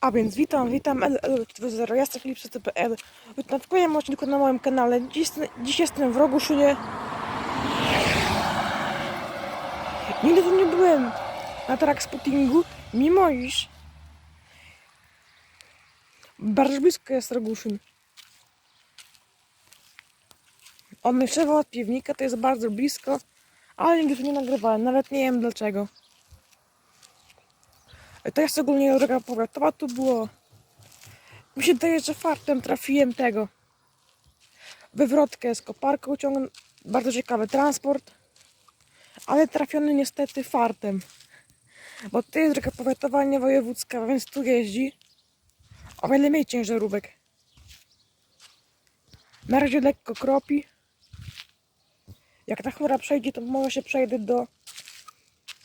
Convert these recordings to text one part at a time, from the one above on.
A więc witam, witam, L0, ja jestem Filip CPL. Witam w kolejnym odcinku na moim kanale. Dziś, dziś jestem w Roguszynie. Nigdy tu nie byłem na trackspottingu, mimo iż bardzo blisko jest Roguszyn. Od najszego od piwnika to jest bardzo blisko, ale nigdy tu nie nagrywałem, nawet nie wiem dlaczego. To jest ogólnie droga powiatowa, tu było... Mi się wydaje, że fartem trafiłem tego. Wywrotkę z koparką ciągnę. Bardzo ciekawy transport. Ale trafiony niestety fartem. Bo to jest droga powiatowa, nie wojewódzka, więc tu jeździ. O wiele mniej ciężarówek. Na razie lekko kropi. Jak ta chmura przejdzie, to może się przejdę do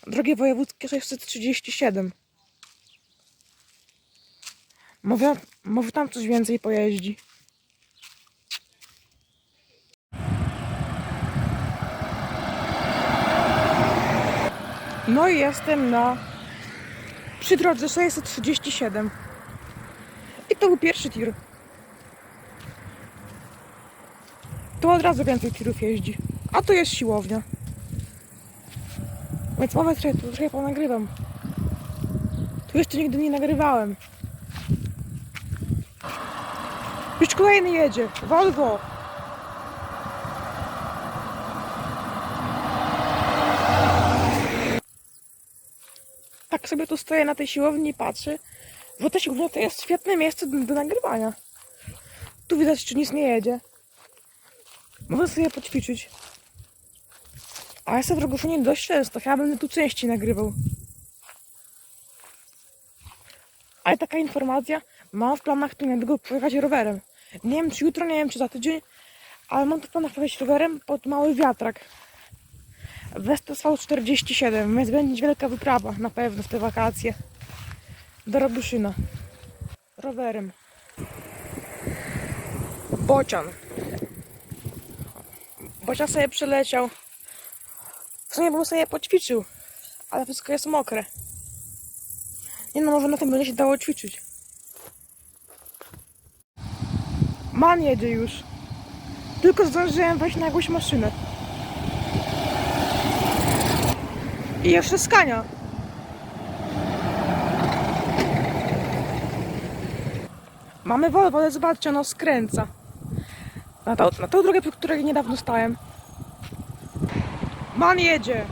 drogi wojewódzkie 637. Może, może tam coś więcej pojeździ. No i jestem na przy drodze 637. I to był pierwszy tir. Tu od razu więcej tirów jeździ. A tu jest siłownia. Więc że tu trochę ponagrywam. Tu jeszcze nigdy nie nagrywałem. Już kolejny jedzie. Volvo. Tak sobie tu stoję na tej siłowni i patrzę, bo ta siłownia to jest świetne miejsce do, do nagrywania. Tu widać, czy nic nie jedzie. Można sobie poćwiczyć. A ja jestem w Roguszynie dość często, chyba będę tu częściej nagrywał. Ale taka informacja, mam w planach tu niedługo pojechać rowerem. Nie wiem czy jutro, nie wiem czy za tydzień, ale mam tu w planach rowerem pod mały wiatrak. Vestas V47, więc będzie wielka wyprawa na pewno w te wakacje. Do Robuszyna. Rowerem. Bocian. Bocian sobie przeleciał. W sumie bym sobie poćwiczył, ale wszystko jest mokre. Nie no, może na tym będzie się dało ćwiczyć. Man jedzie już. Tylko zdążyłem wejść na jakąś maszynę. I jeszcze skania. Mamy Volvo, ale zobaczcie, ono skręca. Na tą, na tą drogę, po której niedawno stałem. Man jedzie.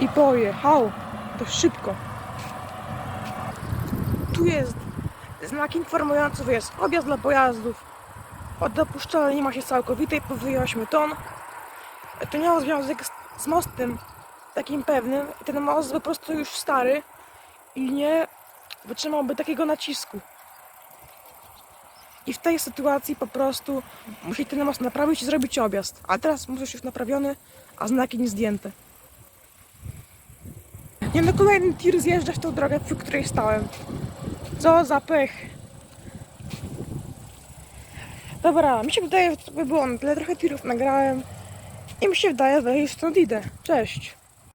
I pojechał. To szybko. Tu jest znak informujący, że jest objazd dla pojazdów. Od dopuszczalnej nie ma się całkowitej powyżej 8 ton. To miało związek z, z mostem takim pewnym. Ten most po prostu już stary i nie wytrzymałby takiego nacisku. I w tej sytuacji po prostu musi ten most naprawić i zrobić objazd. A teraz most już naprawiony, a znaki nie zdjęte. Nie no, kolejny tir zjeżdża w tą drogę, przy której stałem. Co za pech. Dobra, mi się wydaje, że to by było na tyle. Trochę tirów nagrałem. I mi się wydaje, że stąd idę. Cześć.